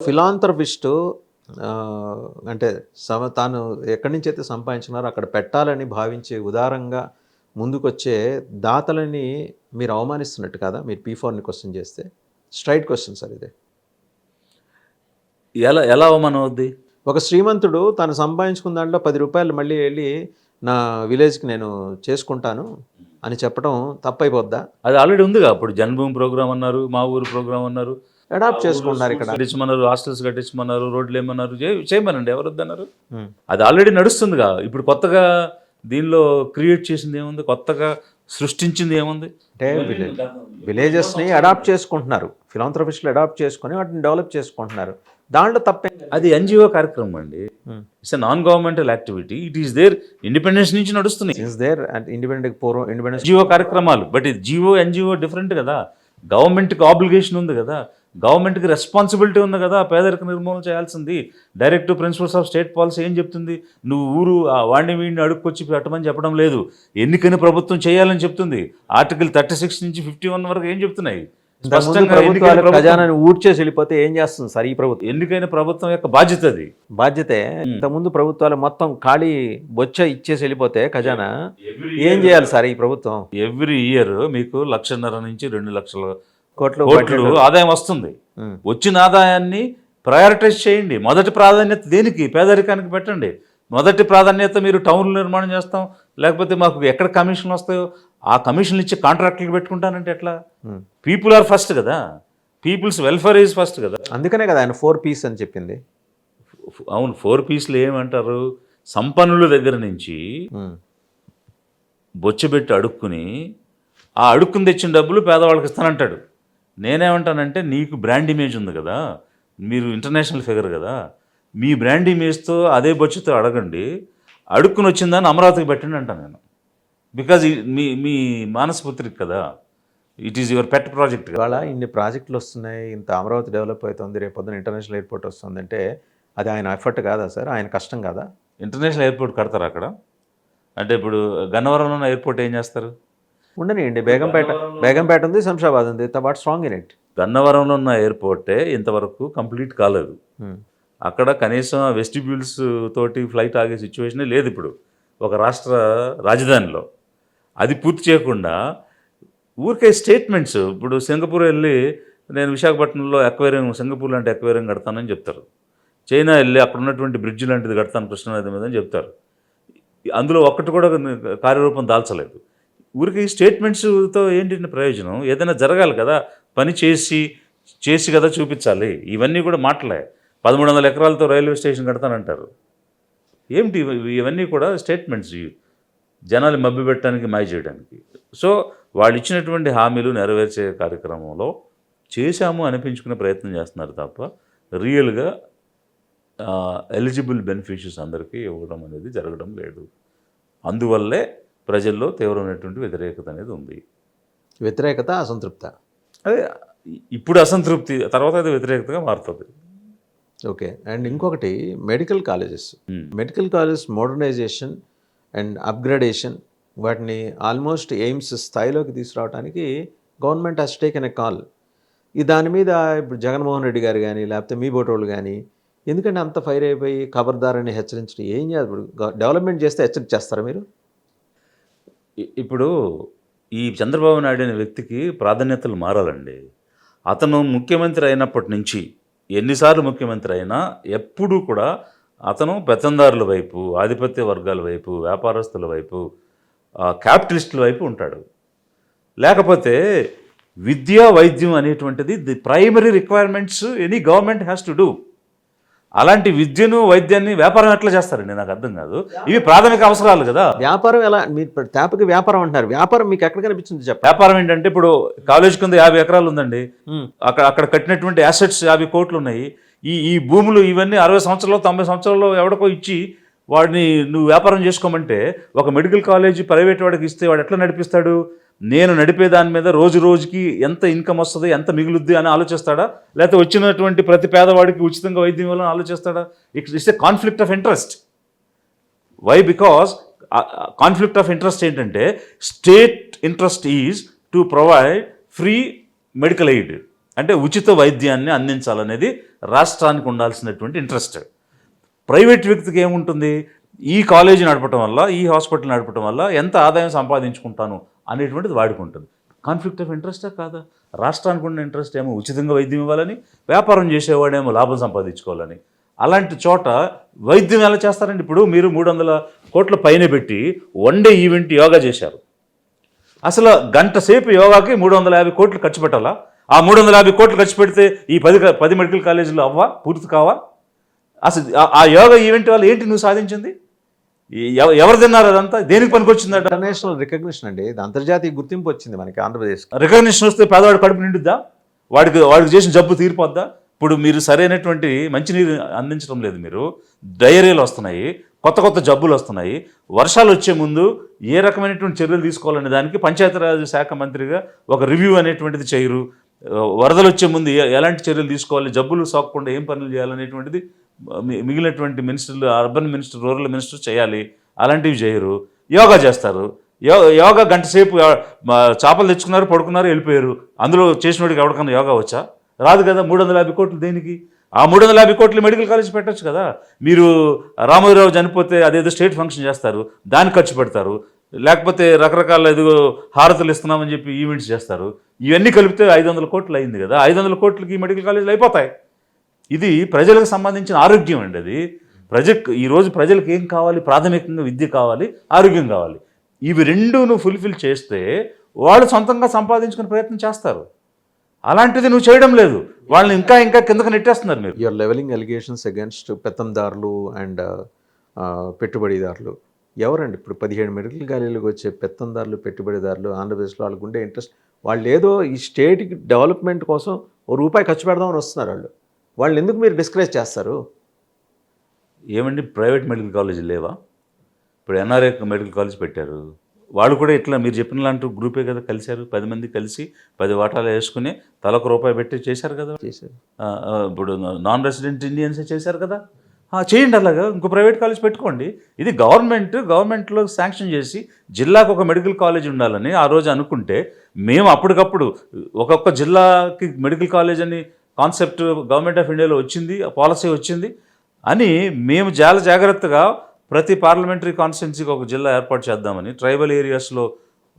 Philanthropist అంటే సమ తాను ఎక్కడి నుంచి అయితే సంపాదించినారో అక్కడ పెట్టాలని భావించే ఉదారంగా ముందుకొచ్చే దాతలని మీరు అవమానిస్తున్నట్టు కదా? మీరు పీ ఫోర్ని క్వశ్చన్ చేస్తే. స్ట్రైట్ క్వశ్చన్ సార్ ఇదే. ఎలా ఎలా అవమానం అవుద్ది? ఒక శ్రీమంతుడు తను సంపాదించుకున్న దాంట్లో పది రూపాయలు మళ్ళీ వెళ్ళి నా విలేజ్కి నేను చేసుకుంటాను అని చెప్పడం తప్పైపోద్దా? అది ఆల్రెడీ ఉందిగా అప్పుడు జన్మభూమి ప్రోగ్రామ్ అన్నారు మా ఊరు ప్రోగ్రామ్ అన్నారు. అడాప్ట్ చేసుకుంటున్నారు ఇక్కడ. కట్టించమన్నారు హాస్టల్స్ కట్టించమన్నారు రోడ్లు ఏమన్నారు చేయమనండి ఎవరు వద్దన్నారు ఉమ్. అది ఆల్రెడీ నడుస్తుందిగా. ఇప్పుడు కొత్తగా దీనిలో క్రియేట్ చేసింది ఏముంది? కొత్తగా సృష్టించింది ఏముంది? అంటే విలేజ్ విలేజెస్ని అడాప్ట్ చేసుకుంటున్నారు. ఫిలాంథ్రపిస్టులు అడాప్ట్ చేసుకొని వాటిని డెవలప్ చేసుకుంటున్నారు. దాంట్లో తప్పేం. అది ఎన్జిఓ కార్యక్రమం అండి. Hmm. It's non governmental activity it is there independence నుంచి నడుస్తున్నాయి. సిన్స్ దేర్ అండ్ ఇండిపెండెంట్ పూర్వం ఇండిపెండెన్స్ ఎన్జిఓ కార్యక్రమాలు. బట్ ఇది జిఓ ఎన్జిఓ డిఫరెంట్ కదా. గవర్నమెంట్కి ఆబ్లిగేషన్ ఉంది కదా. గవర్నమెంట్కి రెస్పాన్సిబిలిటీ ఉంది కదా పేదరిక నిర్మూలన చేయాల్సింది. Direct principles of state policy ఏం చెప్తుంది? నువ్వు ఊరు ఆ వాడిని వీడిని అడుక్కొచ్చి పెట్టమని చెప్పడం లేదు. ఎన్నికని ప్రభుత్వం చేయాలని చెప్తుంది. ఆర్టికల్ థర్టీ సిక్స్ నుంచి ఫిఫ్టీ వన్ వరకు ఏం చెప్తున్నాయి? ఖజానాన్ని ఊడ్చేసి వెళ్ళిపోతే ఏం చేస్తుంది సార్ ఈ ప్రభుత్వం? ఎన్నికైన ప్రభుత్వం యొక్క బాధ్యత అది. బాధ్యతే? ఇంతకుముందు ప్రభుత్వాలు మొత్తం ఖాళీ బొచ్చ ఇచ్చేసి వెళ్ళిపోతే ఖజానా? ఏం చేయాలి సార్ ఈ ప్రభుత్వం? ఎవ్రీ ఇయర్ మీకు లక్షన్నర నుంచి రెండు లక్షల కోట్లు కోట్లు ఆదాయం వస్తుంది. వచ్చిన ఆదాయాన్ని ప్రయారిటైజ్ చేయండి. మొదటి ప్రాధాన్యత దేనికి? పేదరికానికి పెట్టండి. మొదటి ప్రాధాన్యత మీరు టౌన్లు నిర్మాణం చేస్తాం. లేకపోతే మాకు ఎక్కడ కమిషన్లు వస్తాయో ఆ కమిషన్లు ఇచ్చి కాంట్రాక్టులు పెట్టుకుంటానంటే ఎట్లా. పీపుల్ ఆర్ ఫస్ట్ కదా? పీపుల్స్ వెల్ఫేర్ ఈజ్ ఫస్ట్ కదా? అందుకనే కదా ఆయన ఫోర్ పీస్ అని చెప్పింది. అవును ఫోర్ పీస్లు ఏమంటారు? సంపన్నుల దగ్గర నుంచి. బొచ్చబెట్టి అడుక్కుని ఆ అడుక్కుని తెచ్చిన డబ్బులు పేదవాళ్ళకి ఇస్తానంటాడు. నేనేమంటానంటే నీకు బ్రాండ్ ఇమేజ్ ఉంది కదా మీరు ఇంటర్నేషనల్ ఫిగర్ కదా మీ బ్రాండ్ ఇమేజ్తో అదే బొచ్చుతో అడగండి అడుక్కుని వచ్చిందని అమరావతికి పెట్టండి అంటాను నేను. బికాజ్ మీ మీ మానసపుత్రిక కదా it is your pet project ఇవాళ ఇన్ని ప్రాజెక్టులు వస్తున్నాయి ఇంత అమరావతి డెవలప్ అవుతుంది రేపు పొద్దున ఇంటర్నేషనల్ ఎయిర్పోర్ట్ వస్తుందంటే అది ఆయన ఎఫర్ట్ కాదా సార్? ఆయన కష్టం కాదా? ఇంటర్నేషనల్ ఎయిర్పోర్ట్ కడతారు అక్కడ? అంటే ఇప్పుడు గన్నవరంలో ఉన్న ఎయిర్పోర్ట్ ఏం చేస్తారు? ఉండనియండి. బేగంపేట బేగంపేట ఉంది శంషాబాద్ ఉంది. What strong in it? గన్నవరంలో ఉన్న ఎయిర్పోర్టే ఇంతవరకు కంప్లీట్ కాలేదు. అక్కడ కనీసం వెస్టిబ్యూల్స్ తోటి ఫ్లైట్ ఆగే సిచ్యువేషనే లేదు ఇప్పుడు. ఒక రాష్ట్ర రాజధానిలో. అది పూర్తి చేయకుండా ఊరికే స్టేట్మెంట్స్. ఇప్పుడు సింగపూర్ వెళ్ళి నేను విశాఖపట్నంలో ఎక్వేరియం సింగపూర్ లాంటి ఎక్వేరియం కడతానని చెప్తారు. చైనా వెళ్ళి అక్కడ ఉన్నటువంటి బ్రిడ్జ్ లాంటిది కడతాను కృష్ణానది మీద అని చెప్తారు. అందులో ఒక్కటి కూడా కార్యరూపం దాల్చలేదు. ఊరికి స్టేట్మెంట్స్తో ఏంటి ప్రయోజనం? ఏదైనా జరగాలి కదా? పని చేసి చేసి కదా చూపించాలి. ఇవన్నీ కూడా మాటలే. పదమూడు వందల ఎకరాలతో రైల్వే స్టేషన్ కడతానంటారు. ఏమిటి ఇవన్నీ కూడా స్టేట్మెంట్స్ జనాలు మబ్బి పెట్టడానికి మాయ చేయడానికి. సో వాళ్ళు ఇచ్చినటువంటి హామీలు నెరవేర్చే కార్యక్రమంలో చేశాము అనిపించుకునే ప్రయత్నం చేస్తున్నారు తప్ప రియల్గా ఎలిజిబుల్ బెనిఫిషియర్స్ అందరికీ ఇవ్వడం అనేది జరగడం లేదు. అందువల్లే ప్రజల్లో తీవ్రమైనటువంటి వ్యతిరేకత అనేది ఉంది. వ్యతిరేకత అసంతృప్త? అదే ఇప్పుడు అసంతృప్తి తర్వాత అది వ్యతిరేకతగా మారుతుంది. ఓకే. అండ్ ఇంకొకటి medical colleges. Medical college modernisation and upgradation వాటిని ఆల్మోస్ట్ ఎయిమ్స్ స్థాయిలోకి తీసుకురావడానికి government has taken a call ఈ దాని మీద ఇప్పుడు జగన్మోహన్ రెడ్డి గారు కానీ లేకపోతే మీ బోటోళ్ళు కానీ ఎందుకంటే అంత ఫైర్ అయిపోయి ఖబర్దారని హెచ్చరించడం ఏం చేయాలి ఇప్పుడు? డెవలప్మెంట్ చేస్తే హెచ్చరిక చేస్తారా మీరు? ఇప్పుడు ఈ చంద్రబాబు నాయుడు అనే వ్యక్తికి ప్రాధాన్యతలు మారాలండి. అతను ముఖ్యమంత్రి అయినప్పటి నుంచి ఎన్నిసార్లు ముఖ్యమంత్రి అయినా ఎప్పుడూ కూడా అతను పెత్తందారుల వైపు ఆధిపత్య వర్గాల వైపు వ్యాపారస్తుల వైపు క్యాపిటలిస్టుల వైపు ఉంటాడు. లేకపోతే విద్య వైద్యం అనేటువంటిది the primary requirements any government has to do. అలాంటి విద్యను వైద్యాన్ని వ్యాపారం ఎట్లా చేస్తారండి? నాకు అర్థం కాదు. ఇవి ప్రాథమిక అవసరాలు కదా? వ్యాపారం ఎలా? మీరు తేపకి వ్యాపారం అంటున్నారు. వ్యాపారం మీకు ఎక్కడ కనిపించింది చెప్పండి. వ్యాపారం ఏంటంటే ఇప్పుడు కాలేజ్ కింద యాభై ఎకరాలు ఉందండి. అక్కడ అక్కడ కట్టినటువంటి అసెట్స్ యాభై కోట్లు ఉన్నాయి. ఈ ఈ భూములు ఇవన్నీ అరవై సంవత్సరాలు తొంభై సంవత్సరాల్లో ఎవడికో ఇచ్చి వాడిని నువ్వు వ్యాపారం చేసుకోమంటే ఒక మెడికల్ కాలేజ్ ప్రైవేట్ వాడికి ఇస్తే వాడు ఎట్లా నడిపిస్తాడు? నేను నడిపే దాని మీద రోజు రోజుకి ఎంత ఇన్కమ్ వస్తుంది ఎంత మిగులుద్ది అని ఆలోచిస్తాడా? లేకపోతే వచ్చినటువంటి ప్రతి పేదవాడికి ఉచితంగా వైద్యం ఇవ్వాలని ఆలోచిస్తాడా? It's a conflict of interest why because conflict of interest ఏంటంటే state interest is to provide free medical aid అంటే ఉచిత వైద్యాన్ని అందించాలనేది రాష్ట్రానికి ఉండాల్సినటువంటి ఇంట్రెస్ట్ ప్రైవేట్ వ్యక్తికి ఏముంటుంది? ఈ కాలేజీ నడపటం వల్ల ఈ హాస్పిటల్ నడపటం వల్ల ఎంత ఆదాయం సంపాదించుకుంటాను? అనేటువంటిది వాడుకుంటుంది. కాన్ఫ్లిక్ట్ ఆఫ్ ఇంట్రెస్టే కాదా? రాష్ట్రానికి ఉన్న ఇంట్రెస్ట్ ఏమో ఉచితంగా వైద్యం ఇవ్వాలని వ్యాపారం చేసేవాడేమో లాభం సంపాదించుకోవాలని. అలాంటి చోట వైద్యం ఎలా చేస్తారండి? ఇప్పుడు మీరు మూడు వందల కోట్ల పైన పెట్టి వన్ డే ఈవెంట్ యోగా చేశారు. అసలు గంట సేపు యోగాకి మూడు వందల యాభై కోట్లు ఖర్చు పెట్టాలా? ఆ మూడు వందల యాభై కోట్లు ఖర్చు పెడితే ఈ పది పది మెడికల్ కాలేజీలు అవ్వా? పూర్తి కావా? అసలు ఆ- యోగా ఈవెంట్ వల్ల ఏంటి నువ్వు సాధించింది? ఎవరు తిన్నారు అదంతా? దేనికి పనికొచ్చిందట? ఇంటర్నేషనల్ రికగ్నిషన్ అండి. ఇది అంతర్జాతీయ గుర్తింపు వచ్చింది మనకి ఆంధ్రప్రదేశ్ రికగ్నిషన్ వస్తే పేదవాడు కడుపు నిండుద్దా? వాడికి వాడికి చేసిన జబ్బు తీరిపోద్దా? ఇప్పుడు మీరు సరైనటువంటి మంచినీరు అందించడం లేదు మీరు. డయేరియాలు వస్తున్నాయి. కొత్త కొత్త జబ్బులు వస్తున్నాయి. వర్షాలు వచ్చే ముందు ఏ రకమైనటువంటి చర్యలు తీసుకోవాలనే దానికి పంచాయతీరాజ్ శాఖ మంత్రిగా ఒక రివ్యూ అనేటువంటిది చేయరు. వరదలు వచ్చే ముందు ఎలాంటి చర్యలు తీసుకోవాలి? జబ్బులు సోకకుండా ఏం పనులు చేయాలనేటువంటిది మిగిలినటువంటి మినిస్టర్లు అర్బన్ మినిస్టర్ రూరల్ మినిస్టర్ చేయాలి. అలాంటివి చేయరు. యోగా చేస్తారు. యోగా యోగా గంట సేపు మా చేపలు తెచ్చుకున్నారు పడుకున్నారు వెళ్ళిపోయారు. అందులో చేసినోడికి ఎవరికన్నా యోగా వచ్చా? రాదు కదా మూడు వందల యాభై కోట్లు దేనికి? ఆ మూడు వందల యాభై కోట్లు మెడికల్ కాలేజ్ పెట్టొచ్చు కదా. మీరు రామోజీరావు చనిపోతే అదేదో స్టేట్ ఫంక్షన్ చేస్తారు. దాన్ని ఖర్చు పెడతారు. లేకపోతే రకరకాల ఏదో హారతులు ఇస్తున్నామని చెప్పి ఈవెంట్స్ చేస్తారు. ఇవన్నీ కలిపితే ఐదు వందల కోట్లు అయింది కదా. ఐదు వందల కోట్లకి ఈ మెడికల్ కాలేజీలు అయిపోతాయి. ఇది ప్రజలకు సంబంధించిన ఆరోగ్యం అండి అది. ప్రజ ఈరోజు ప్రజలకు ఏం కావాలి? ప్రాథమికంగా విద్య కావాలి ఆరోగ్యం కావాలి. ఇవి రెండు నువ్వు ఫుల్ఫిల్ చేస్తే వాళ్ళు సొంతంగా సంపాదించుకునే ప్రయత్నం చేస్తారు. అలాంటిది నువ్వు చేయడం లేదు. వాళ్ళని ఇంకా ఇంకా కిందకు నెట్టేస్తున్నారు మీరు. యూఆర్ లెవెలింగ్ ఎలిగేషన్స్ అగేన్స్ట్ పెత్తందారులు అండ్ uh, uh, పెట్టుబడిదారులు. ఎవరండి? ఇప్పుడు పదిహేడు మెడికల్ కాలేజీలకు వచ్చే పెత్తందారులు పెట్టుబడిదారులు ఆంధ్రప్రదేశ్లో వాళ్ళకు ఉండే ఇంట్రెస్ట్ వాళ్ళు ఏదో ఈ స్టేట్కి డెవలప్మెంట్ కోసం ఓ రూపాయి ఖర్చు పెడదామని వస్తున్నారు వాళ్ళు. వాళ్ళు ఎందుకు మీరు డిస్కరేజ్ చేస్తారు? ఏమండి ప్రైవేట్ మెడికల్ కాలేజీ లేవా? ఇప్పుడు ఎన్ఆర్ఏ మెడికల్ కాలేజ్ పెట్టారు. వాళ్ళు కూడా ఇట్లా మీరు చెప్పిన లాంటి గ్రూపే కదా కలిశారు. పది మంది కలిసి పది వాటాలు వేసుకుని తలకు రూపాయి పెట్టి చేశారు కదా? చేశారు. ఇప్పుడు నాన్ రెసిడెంట్ ఇండియన్సే చేశారు కదా? చేయండి అలాగా. ఇంకో ప్రైవేట్ కాలేజ్ పెట్టుకోండి. ఇది గవర్నమెంట్ గవర్నమెంట్లో శాంక్షన్ చేసి జిల్లాకు ఒక మెడికల్ కాలేజ్ ఉండాలని ఆ రోజు అనుకుంటే మేము అప్పటికప్పుడు ఒక్కొక్క జిల్లాకి మెడికల్ కాలేజ్ అని కాన్సెప్ట్ గవర్నమెంట్ ఆఫ్ ఇండియాలో వచ్చింది పాలసీ వచ్చింది అని మేము చాలా జాగ్రత్తగా ప్రతి పార్లమెంటరీ కాన్స్టిట్యున్సీకి ఒక జిల్లా ఏర్పాటు చేద్దామని ట్రైబల్ ఏరియాస్లో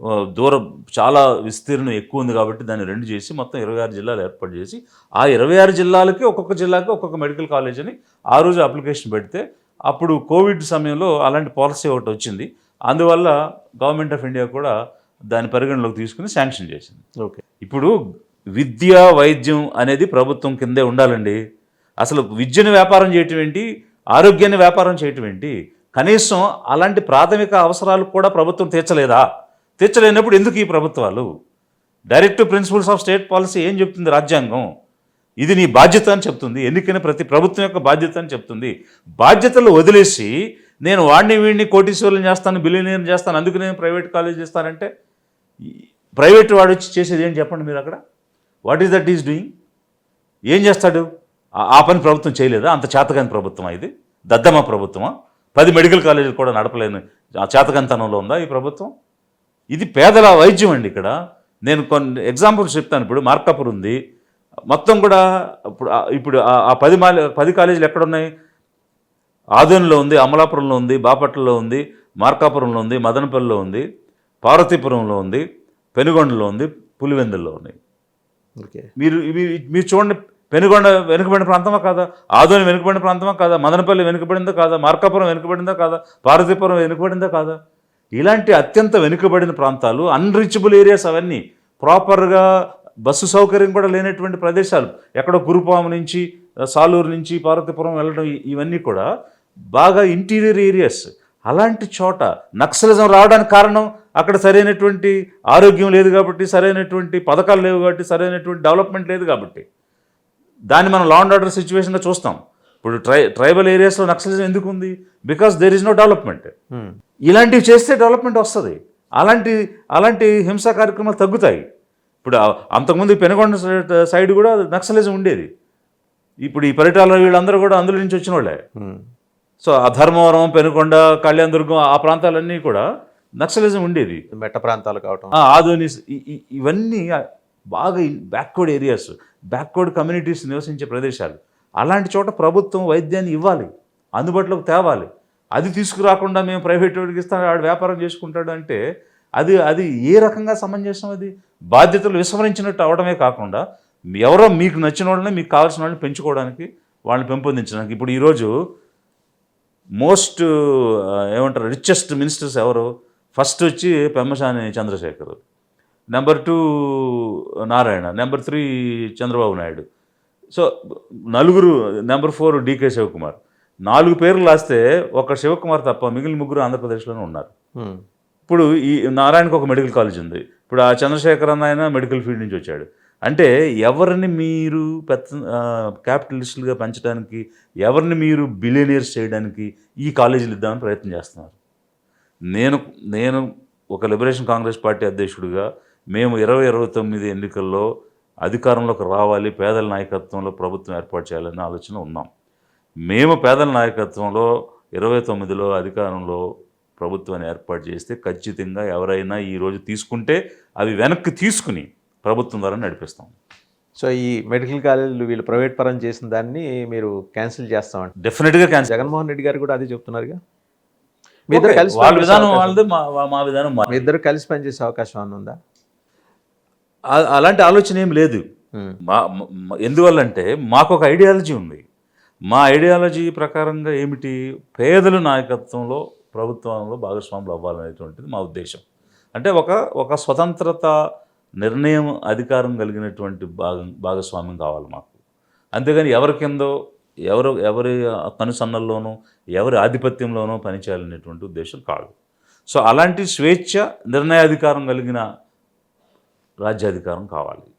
ఆ, దూరం చాలా విస్తీర్ణం ఎక్కువ ఉంది కాబట్టి దాన్ని రెండు చేసి మొత్తం ఇరవై ఆరు జిల్లాలు ఏర్పాటు చేసి ఆ ఇరవై ఆరు జిల్లాలకి ఒక్కొక్క జిల్లాకి ఒక్కొక్క మెడికల్ కాలేజ్ అని ఆ రోజు అప్లికేషన్ పెడితే అప్పుడు కోవిడ్ సమయంలో అలాంటి పాలసీ ఒకటి వచ్చింది. అందువల్ల గవర్నమెంట్ ఆఫ్ ఇండియా కూడా దాని పరిగణలోకి తీసుకుని శాంక్షన్ చేసింది. ఓకే. ఇప్పుడు విద్య వైద్యం అనేది ప్రభుత్వం కిందే ఉండాలండి. అసలు విద్యను వ్యాపారం చేయటం ఏంటి? ఆరోగ్యాన్ని వ్యాపారం చేయటం ఏంటి? కనీసం అలాంటి ప్రాథమిక అవసరాలు కూడా ప్రభుత్వం తీర్చలేదా? తీర్చలేనప్పుడు ఎందుకు ఈ ప్రభుత్వాలు? Direct principles of state policy ఏం చెప్తుంది రాజ్యాంగం? ఇది నీ బాధ్యత అని చెప్తుంది. ఎన్నికైన ప్రతి ప్రభుత్వం యొక్క బాధ్యత అని చెప్తుంది. బాధ్యతలు వదిలేసి నేను వాడిని వీడిని కోటీశ్వరులను చేస్తాను బిలియనీర్ చేస్తాను అందుకు నేను ప్రైవేట్ కాలేజ్ చేస్తానంటే ప్రైవేట్ వాడు వచ్చి చేసేది ఏం చెప్పండి మీరు అక్కడ? What is that is doing? ఏం చేస్తాడు? ఆ- పని ప్రభుత్వం చేయలేదా? అంత చేతకాని ప్రభుత్వమా ఇది? దద్దమ్మ ప్రభుత్వమా? పది మెడికల్ కాలేజీలు కూడా నడపలేని ఆ చేతకంతనంలో ఉందా ఈ ప్రభుత్వం? ఇది పేదల వైద్యం అండి ఇక్కడ. నేను కొన్ని ఎగ్జాంపుల్స్ చెప్తాను. ఇప్పుడు మార్కాపూర్ ఉంది. మొత్తం కూడా ఇప్పుడు ఇప్పుడు ఆ- పది మాలే పది కాలేజీలు ఎక్కడున్నాయి? ఆదోనిలో ఉంది అమలాపురంలో ఉంది బాపట్లలో ఉంది మార్కాపురంలో ఉంది మదనపల్లిలో ఉంది పార్వతీపురంలో ఉంది పెనుగొండలో ఉంది పులివెందుల్లో ఉన్నాయి. మీరు మీరు చూడండి పెనుగొండ వెనుకబడిన ప్రాంతమా కాదా? ఆదోని వెనుకబడిన ప్రాంతమా కాదా? మదనపల్లి వెనుకబడిందా కాదా? మార్కాపురం వెనుకబడిందా కాదా? పార్వతీపురం వెనుకబడిందా కాదా? ఇలాంటి అత్యంత వెనుకబడిన ప్రాంతాలు అన్రీచబుల్ ఏరియాస్ అవన్నీ ప్రాపర్గా బస్సు సౌకర్యం కూడా లేనటువంటి ప్రదేశాలు. ఎక్కడో కురుపాము నుంచి సాలూరు నుంచి పార్వతీపురం వెళ్ళడం ఇవన్నీ కూడా బాగా ఇంటీరియర్ ఏరియాస్ అలాంటి చోట నక్సలిజం రావడానికి కారణం అక్కడ సరైనటువంటి ఆరోగ్యం లేదు కాబట్టి సరైనటువంటి పథకాలు లేవు కాబట్టి సరైనటువంటి డెవలప్మెంట్ లేదు కాబట్టి. దాన్ని మనం లా అండ్ ఆర్డర్ సిచ్యువేషన్గా చూస్తాం. ఇప్పుడు ట్రై ట్రైబల్ ఏరియాస్లో నక్సలిజం ఎందుకు ఉంది? Because there is no development. ఇలాంటివి చేస్తే డెవలప్మెంట్ వస్తుంది. అలాంటి అలాంటి హింసా కార్యక్రమాలు తగ్గుతాయి. ఇప్పుడు అంతకుముందు పెనుగొండ సైడ్- సైడ్ కూడా నక్సలిజం ఉండేది. ఇప్పుడు ఈ పరిటాల వీళ్ళందరూ కూడా అందులో నుంచి వచ్చిన వాళ్ళే. Hmm. సో ఆ ధర్మవరం పెనుకొండ కళ్యాణదుర్గం ఆ ప్రాంతాలన్నీ కూడా నక్సలిజం ఉండేది. మెట్ట ప్రాంతాలు కావటం. ఆధుని ఇవన్నీ బాగా బ్యాక్వర్డ్ ఏరియాస్ బ్యాక్వర్డ్ కమ్యూనిటీస్ నివసించే ప్రదేశాలు. అలాంటి చోట ప్రభుత్వం వైద్యాన్ని ఇవ్వాలి అందుబాటులోకి తేవాలి. అది తీసుకురాకుండా మేము ప్రైవేట్ వాడికి ఇస్తాం వాడు వ్యాపారం చేసుకుంటాడు అంటే అది అది ఏ రకంగా సమంజసం అది? బాధ్యతలు విస్మరించినట్టు అవడమే కాకుండా ఎవరో మీకు నచ్చిన వాళ్ళని మీకు కావాల్సిన వాళ్ళని పెంచుకోవడానికి వాళ్ళని పెంపొందించడానికి. ఇప్పుడు ఈరోజు మోస్ట్ ఏమంటారు రిచెస్ట్ మినిస్టర్స్ ఎవరు? ఫస్ట్ వచ్చి Pemmasani Chandrasekhar. Number two Narayana. Number three Chandrababu Naidu. So నలుగురు నెంబర్ ఫోర్ డీకే శివకుమార్. నాలుగు పేర్లు రాస్తే ఒక శివకుమార్ తప్ప మిగిలిన ముగ్గురు ఆంధ్రప్రదేశ్లోనే ఉన్నారు. ఉమ్, ఇప్పుడు ఈ నారాయణకు ఒక మెడికల్ కాలేజ్ ఉంది. ఇప్పుడు ఆ చంద్రశేఖర్ అన్న ఆయన మెడికల్ ఫీల్డ్ నుంచి వచ్చాడు. అంటే ఎవరిని మీరు పెద్ద క్యాపిటలిస్టులుగా పెంచడానికి ఎవరిని మీరు బిలియనీర్స్ చేయడానికి ఈ కాలేజీలు ఇద్దామని ప్రయత్నం చేస్తున్నారు. నేను నేను ఒక లిబరేషన్ కాంగ్రెస్ పార్టీ అధ్యక్షుడిగా మేము ఇరవై ఇరవై తొమ్మిది ఎన్నికల్లో అధికారంలోకి రావాలి పేదల నాయకత్వంలో ప్రభుత్వం ఏర్పాటు చేయాలనే ఆలోచన ఉన్నాం. మేము పేదల నాయకత్వంలో ఇరవై తొమ్మిదిలో అధికారంలో ప్రభుత్వాన్ని ఏర్పాటు చేస్తే ఖచ్చితంగా ఎవరైనా ఈరోజు తీసుకుంటే అవి వెనక్కి తీసుకుని ప్రభుత్వం ద్వారా నడిపిస్తాం. సో ఈ మెడికల్ కాలేజీలు వీళ్ళు ప్రైవేట్ పరం చేసిన దాన్ని మీరు క్యాన్సిల్ చేస్తామంట. డెఫినెట్గా క్యాన్సర్ జగన్మోహన్ రెడ్డి గారు కూడా అది చెప్తున్నారుగా? మీ ఇద్దరు కలిసి వాళ్ళ విధానం వాళ్ళది మా విధానం మా ఇద్దరు కలిసి పనిచేసే అవకాశం ఏమైనా ఉందా? అలాంటి ఆలోచన ఏం లేదు. మా మ- ఎందువల్లంటే మాకు ఒక ఐడియాలజీ ఉంది. మా ఐడియాలజీ ప్రకారంగా ఏమిటి? పేదల నాయకత్వంలో ప్రభుత్వంలో భాగస్వాములు అవ్వాలనేటువంటిది మా ఉద్దేశం. అంటే ఒక ఒక స్వతంత్రత నిర్ణయం అధికారం కలిగినటువంటి భాగం భాగస్వామ్యం కావాలి మాకు. అంతేగాని ఎవరి కిందో ఎవరు ఎవరి కనుసన్నల్లోనూ ఎవరి ఆధిపత్యంలోనూ పనిచేయాలనేటువంటి ఉద్దేశం కాదు. సో అలాంటి స్వేచ్ఛ నిర్ణయాధికారం కలిగిన రాజ్యాధికారం కావాలి.